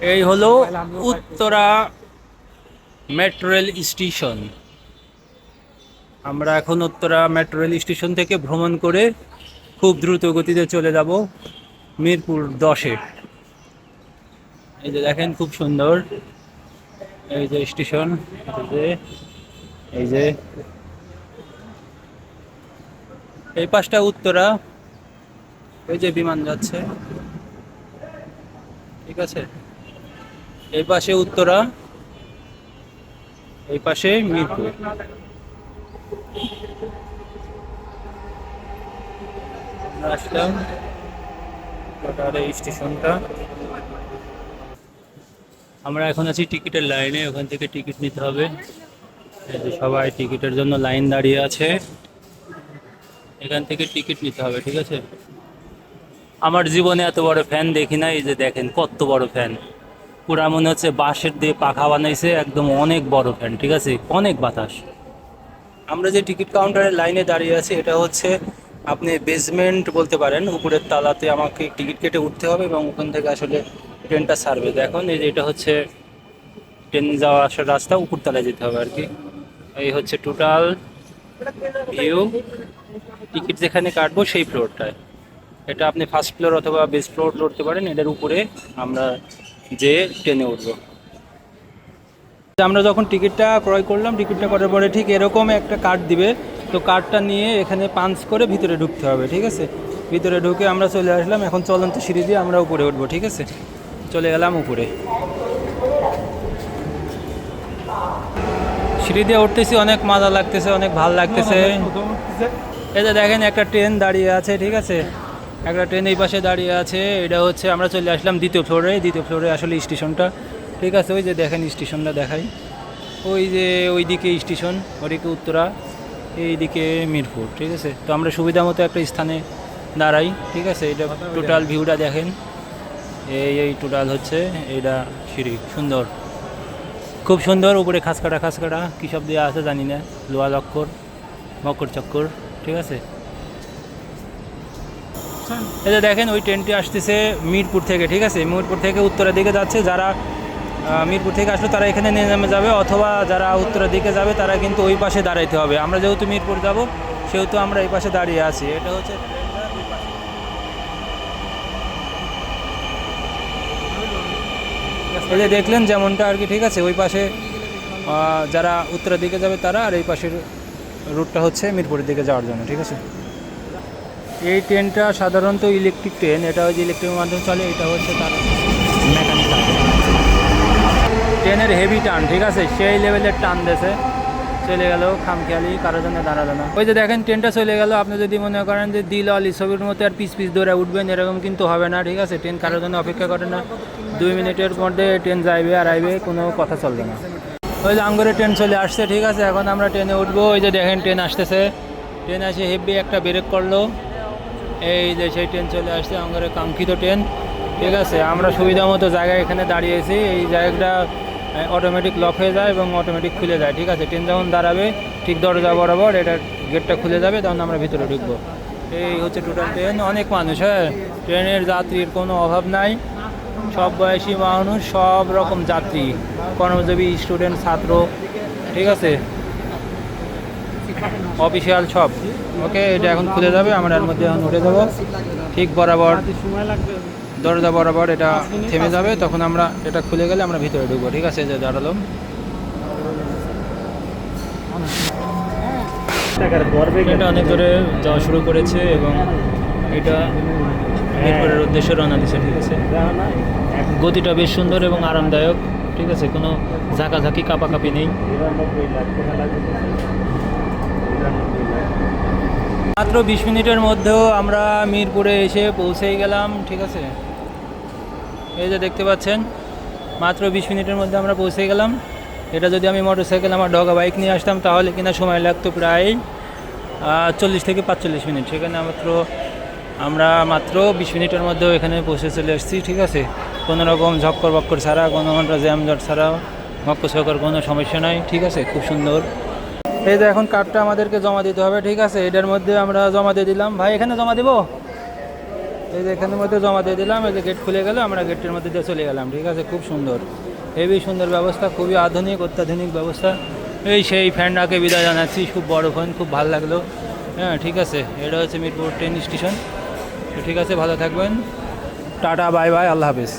এই হলো Uttara metro rail station আমরা এখন উত্তরা মেট্রো রেল স্টেশন থেকে ভ্রমণ করে খুব দ্রুত গতিতে চলে যাব মিরপুর দশে। এই যে দেখেন, খুব সুন্দর। এই যে স্টেশন এই যে। এই পাশটা উত্তরা। এই যে বিমান যাচ্ছে। ঠিক আছে? এই পাশে উত্তরা, এই পাশে মিরপুর। আসলাম স্টেশনটা। আমরা এখন আছি টিকিটের লাইনে, ওখান থেকে টিকিট নিতে হবে। সবাই টিকিটের জন্য লাইন দাঁড়িয়ে আছে। এখান থেকে টিকিট নিতে হবে, ঠিক আছে? আমার জীবনে এত বড় ফ্যান দেখি না এই যে দেখেন কত বড় ফ্যান পুরা মনে হচ্ছে বাঁশের দিয়ে পাখা বানাইছে, একদম অনেক বড় ফ্যান ঠিক আছে? অনেক বাতাস। আমরা যে টিকিট কাউন্টারের লাইনে দাঁড়িয়ে আছি, এটা হচ্ছে আপনি বেসমেন্ট বলতে পারেন, উপরের তালাতে আমাকে টিকিট কেটে উঠতে হবে এবং ওখান থেকে আসলে ট্রেনটা ছাড়বে। দেখুন, এই যে এটা হচ্ছে ট্রেন যাওয়া আসার রাস্তা উপরতলায় যেতে হবে আর কি। এই হচ্ছে টোটাল ভিউ টিকিট যেখানে কাটবো, সেই ফ্লোরটায় এটা আপনি ফার্স্ট ফ্লোর অথবা বেস ফ্লোর লড়তে পারেন, এটার উপরে আমরা যে ট্রেনে উঠবো। আমরা যখন টিকিটটা ক্রয় করলাম টিকিটটা করার পরে ঠিক এরকম একটা কার্ড দিবে। তো কার্ডটা নিয়ে এখানে পাঞ্চ করে ভিতরে ঢুকতে হবে ঠিক আছে? ভিতরে ঢুকে আমরা চলে আসলাম। এখন চলন্ত সিঁড়ি দিয়ে আমরা উপরে উঠবো ঠিক আছে? চলে গেলাম উপরে। সিঁড়ি দিয়ে উঠতেছি অনেক মজা লাগতেছে অনেক ভালো লাগতেছে। এই যে দেখেন একটা ট্রেন দাঁড়িয়ে আছে ঠিক আছে? একটা ট্রেন এই পাশে দাঁড়িয়ে আছে এটা হচ্ছে আমরা চলে আসলাম দ্বিতীয় ফ্লোরে দ্বিতীয় ফ্লোরে আসলে স্টেশনটা। ঠিক আছে ওই যে দেখেন স্টেশনটা দেখাই। ওই যে ওইদিকে স্টেশন ওদিকে উত্তরা এইদিকে মিরপুর ঠিক আছে? তো আমরা সুবিধা মতো একটা স্থানে দাঁড়াই ঠিক আছে? এটা টোটাল ভিউটা দেখেন। এই এই টোটাল হচ্ছে এটা সিঁড়ি সুন্দর। খুব সুন্দর উপরে খাসকাটা খাসকাটা কী সব দেওয়া আছে জানি না। লোয়া লক্কর মকর চক্কর ঠিক আছে? এই যে দেখেন, ওই ট্রেনটি আসতেছে মিরপুর থেকে, ঠিক আছে? মিরপুর থেকে উত্তরের দিকে যাচ্ছে। যারা মিরপুর থেকে আসলে, তারা এখানে নিয়ে নেমে যাবে, অথবা যারা উত্তরের দিকে যাবে, তারা কিন্তু ওই পাশে দাঁড়াইতে হবে। আমরা যেহেতু মিরপুর যাব, সেহেতু আমরা এই পাশে দাঁড়িয়ে আছি। এটা হচ্ছে এই যে দেখলেন যেমনটা আর কি, ঠিক আছে? ওই পাশে যারা উত্তরের দিকে যাবে তারা, আর এই পাশের রুটটা হচ্ছে মিরপুরের দিকে যাওয়ার জন্য, ঠিক আছে? এই ট্রেনটা সাধারণত ইলেকট্রিক ট্রেন এটা হচ্ছে ইলেকট্রিকের মাধ্যমে চলে, এটা হচ্ছে তার মেকানিক্যাল ট্রেনের হেভি টান, ঠিক আছে? সেই লেভেলের টান দেছে চলে গেল খামখেয়ালি কারোর জন্য দাঁড়াল না। ওই যে দেখেন ট্রেনটা চলে গেল। আপনি যদি মনে করেন যে দিল আলি ছবির মতো আর পিস পিস ধরে উঠবেন, এরকম কিন্তু হবে না, ঠিক আছে? ট্রেন কারোর জন্য অপেক্ষা করে না। দুই মিনিটের মধ্যে ট্রেন যাইবে, আর আইবে, কোনো কথা চলবে না। ওই যে আঙ্গুরে ট্রেন চলে আসছে, ঠিক আছে? এখন আমরা ট্রেনে উঠবো। ওই যে দেখেন ট্রেন আসতেছে। ট্রেন আসে হেভি একটা ব্রেক করল। এই যে সেই ট্রেন চলে আসছে আমাদের কাঙ্ক্ষিত ট্রেন, ঠিক আছে? আমরা সুবিধা মতো জায়গায় এখানে দাঁড়িয়েছি। এই জায়গাটা অটোমেটিক লক হয়ে যায় এবং অটোমেটিক খুলে যায়, ঠিক আছে? ট্রেন যখন দাঁড়াবে, ঠিক দরজা বরাবর এটা গেটটা খুলে যাবে, তখন আমরা ভিতরে ঢুকবো। এই হচ্ছে টোটাল ট্রেন। অনেক মানুষ হ্যাঁ? ট্রেনের যাত্রীর কোনো অভাব নাই। সব বয়সী মানুষ, সব রকম যাত্রী, কর্মজীবী স্টুডেন্ট ছাত্র, ঠিক আছে? অফিসিয়াল সব। ওকে, এটা এখন খুলে যাবে, আমরা এর মধ্যে এখন উঠে যাব। ঠিক বরাবর, দরজা বরাবর এটা থেমে যাবে, তখন আমরা এটা খুলে গেলে আমরা ভিতরে ঢুকবো, ঠিক আছে, যে দাঁড়াল। এটা অনেক দূরে যাওয়া শুরু করেছে এবং এটা মিরপুরের উদ্দেশ্যে রওনা দিচ্ছে ঠিক আছে। গতিটা বেশ সুন্দর এবং আরামদায়ক, ঠিক আছে, কোনো ঝাঁকাঝাঁকি, কাপাকাপি নেই। মাত্র বিশ মিনিটের মধ্যেও আমরা মিরপুরে এসে পৌঁছেই গেলাম, ঠিক আছে? এই যে দেখতে পাচ্ছেন, মাত্র বিশ মিনিটের মধ্যে আমরা পৌঁছে গেলাম। এটা যদি আমি মোটরসাইকেল আমার ডগা বাইক নিয়ে আসতাম, তাহলে কিনা সময় লাগতো প্রায় চল্লিশ থেকে পাঁচচল্লিশ মিনিট। সেখানে মাত্র আমরা মাত্র বিশ মিনিটের মধ্যেও এখানে পৌঁছে চলে এসেছি, ঠিক আছে? কোনো রকম ঝক্কর বক্কর ছাড়া, কোনো ঘণ্টা জ্যাম জট ছাড়া মক্কর সকর কোনো সমস্যা নাই, ঠিক আছে? খুব সুন্দর। এই যে এখন কার্ডটা আমাদেরকে জমা দিতে হবে, ঠিক আছে? এটার মধ্যে আমরা জমা দিয়ে দিলাম। ভাই, এখানে জমা দিব? এই যে এখানের মধ্যে জমা দিয়ে দিলাম, এই যে গেট খুলে গেল, আমরা গেটের মধ্যে দিয়ে চলে গেলাম, ঠিক আছে? খুব সুন্দর। হেবি সুন্দর ব্যবস্থা, খুবই আধুনিক, অত্যাধুনিক ব্যবস্থা। এই সেই ফ্যানটাকে বিদায় জানাচ্ছি, খুব বড় ফোন খুব ভালো লাগল। হ্যাঁ ঠিক আছে? এটা হচ্ছে মিরপুর ট্রেন স্টেশন তো ঠিক আছে, ভালো থাকবেন। টাটা বাই বাই আল্লাহ হাফিজ।